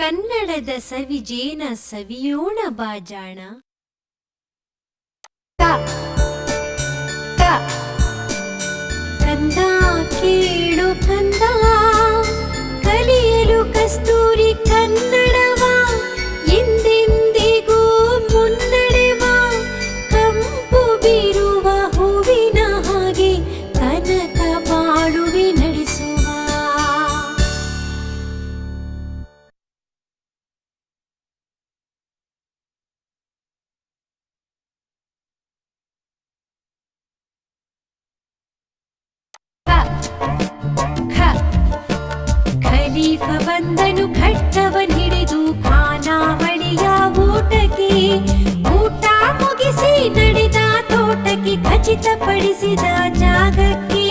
ಕನ್ನಡದ ಸವಿಜೇನ ಸವಿಯೋಣ ಬಾಜಾಣ. ಕಂದ ಕೇಳು ಕಂದ ಕಲಿಯಲು ಕಸ್ತೂರಿ ಕನ್ನಡವ ಬಂದನು ಘಟ್ಟವನ್ ಹಿಡಿದು ಖಾನಾವಳಿಯ ಊಟಕ್ಕೆ. ಊಟ ಮುಗಿಸಿ ನಡೆದ ತೋಟಕ್ಕೆ ಖಚಿತಪಡಿಸಿದ ಜಾಗಕ್ಕೆ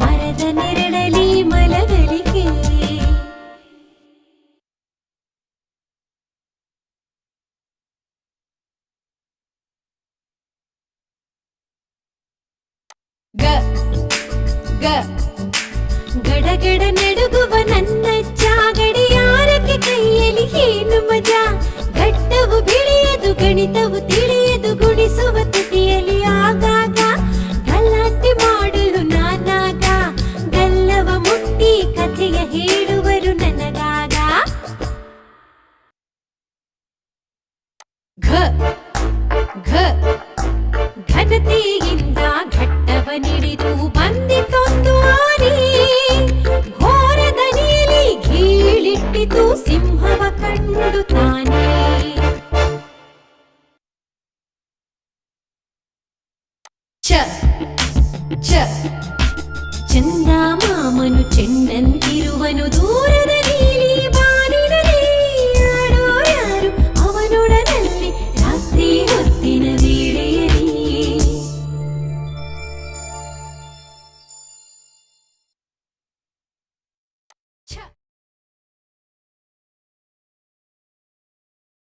ಮರದ ನೆರಳಲಿ ಮಲಗಲಿಕೆ ಗಡಗಡ ನಡುಗುವ ಏನು ಘಟ್ಟವು ಬಿಳಿಯದು, ಗಣಿತವು ತಿಳಿಯದು, ಗುಣಿಸುವ ತುಟಿಯಲ್ಲಿ ಆಗಾಗ. ಗಲಾಟೆ ಮಾಡಲು ನಾನಾಗ. ಗಲ್ಲವ ಮುಟ್ಟಿ ಕಥೆಯ ಹೇಳುವರು ನನಗಾಗ. ಘ. ಘ. ಘನತೆಯಿಂದ ಘಟ್ಟವನಿಡಿದು ಬಂದಿತೊಂದು ಚಂದ ಮಾಮನು ಚೆಂಡಂತಿರುವನು ದೂರದ